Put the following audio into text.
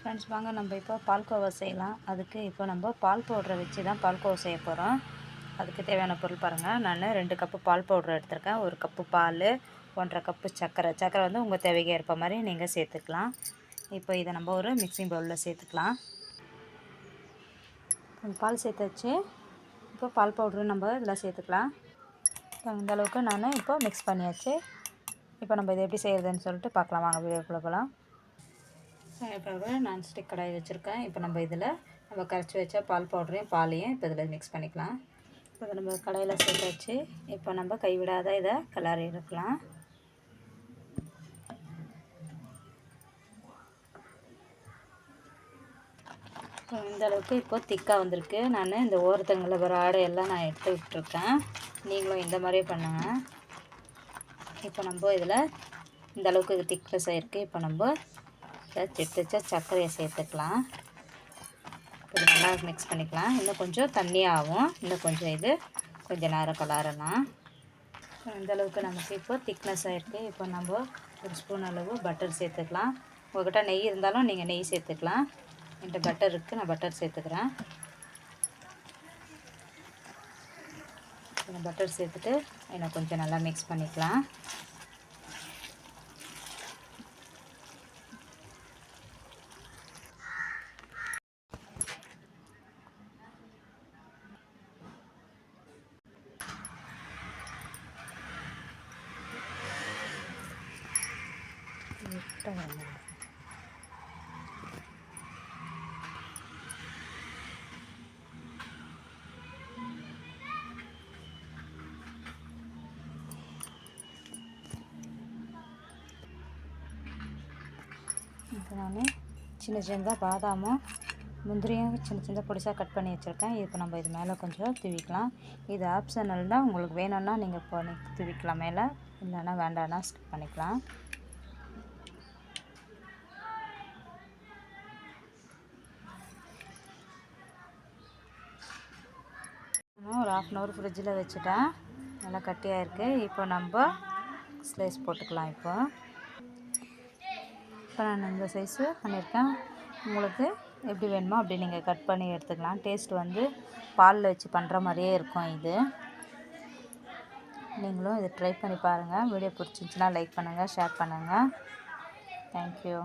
Friends வாங்க நம்ம இப்போ பால்கோவா செய்யலாம். அதுக்கு இப்போ நம்ம பால் பவுடரை வச்சு தான் பால்கோவா செய்ய போகிறோம் அதுக்கு தேவையான பொருள் பாருங்கள் நான் ரெண்டு கப்பு பால் பவுடர் எடுத்திருக்கேன். ஒரு கப்பு பால் ஒன்றரை கப்பு சர்க்கரை. சர்க்கரை வந்து உங்கள் தேவைக்கு ஏற்ப மாதிரி நீங்கள் சேர்த்துக்கலாம். இப்போ இதை நம்ம ஒரு மிக்சிங் பவுலில் சேர்த்துக்கலாம். பால் சேர்த்து வச்சு இப்போ பால் பவுட்ரு நம்ம இதில் சேர்த்துக்கலாம். இந்த அளவுக்கு நான் இப்போ மிக்ஸ் பண்ணியாச்சு. இப்போ நம்ம இதை எப்படி செய்கிறதுன்னு சொல்லிட்டு பார்க்கலாம். வாங்க வீடியோக்குள்ளே போகலாம். இப்போ நான் ஸ்டிக் கடாய் வச்சுருக்கேன். இப்போ நம்ம இதில் நம்ம கரைச்சி வச்ச பால் பவுடரையும் பாலையும் இப்போ இதில் மிக்ஸ் பண்ணிக்கலாம். இப்போ இதை நம்ம கடையில் சேர்த்து வச்சு இப்போ நம்ம கைவிடாத இதை கலரி எடுக்கலாம். இப்போ இந்த அளவுக்கு இப்போ திக்காக வந்திருக்கு. நான் இந்த ஓரத்தங்களில் வர ஆடையெல்லாம் நான் எடுத்து விட்டுருக்கேன். நீங்களும் இந்த மாதிரியே பண்ணுங்கள் இப்போ நம்ம இதில் இந்த அளவுக்கு திக்னஸ் ஆகிருக்கு இப்போ நம்ம எடுத்து வச்சா சர்க்கரையை சேர்த்துக்கலாம். இப்படி நல்லா மிக்ஸ் பண்ணிக்கலாம். இன்னும் கொஞ்சம் தண்ணியாகும் இன்னும் கொஞ்சம் இது கொஞ்சம் நேரம் கலரலாம் இந்தளவுக்கு நமக்கு இப்போ திக்னஸ் ஆகிருக்கு இப்போ நம்ம ஒரு ஸ்பூன் அளவு பட்டர் சேர்த்துக்கலாம். உங்கள்கிட்ட நெய் இருந்தாலும் நீங்கள் நெய் சேர்த்துக்கலாம். என்கிட்ட பட்டர் இருக்குது நான் பட்டர் சேர்த்துக்கிறேன். பட்டர் சேர்த்துட்டு இன்னும் கொஞ்சம் நல்லா மிக்ஸ் பண்ணிக்கலாம். இப்போ நான் சின்ன சின்னதாக பாதாமும் முந்திரியும் சின்ன சின்ன பொடிசாக கட் பண்ணி வச்சுருக்கேன். இப்போ நம்ம இது மேலே கொஞ்சம் தூவிக்கலாம். இது ஆப்ஷனல் தான். உங்களுக்கு வேணும்னா நீங்கள் இப்போ தூவிக்கலாம் மேலே. இல்லைன்னா வேண்டாம்னா ஸ்கிப் பண்ணிக்கலாம். ஒரு ஆஃப் அன் ஹவர் ஃப்ரிட்ஜில் வச்சுட்டேன் நல்லா கட்டியாக இருக்குது இப்போ நம்ம ஸ்லைஸ் போட்டுக்கலாம் இப்போ. இப்போ நான் இந்த சைஸு பண்ணியிருக்கேன். உங்களுக்கு எப்படி வேணுமோ அப்படி நீங்கள் கட் பண்ணி எடுத்துக்கலாம். டேஸ்ட் வந்து பாலில் வச்சு பண்ணுற மாதிரியே இருக்கும் இது. நீங்களும் இதை ட்ரை பண்ணி பாருங்கள் வீடியோ பிடிச்சிருந்துச்சின்னா லைக் பண்ணுங்கள் ஷேர் பண்ணுங்கள் தேங்க்யூ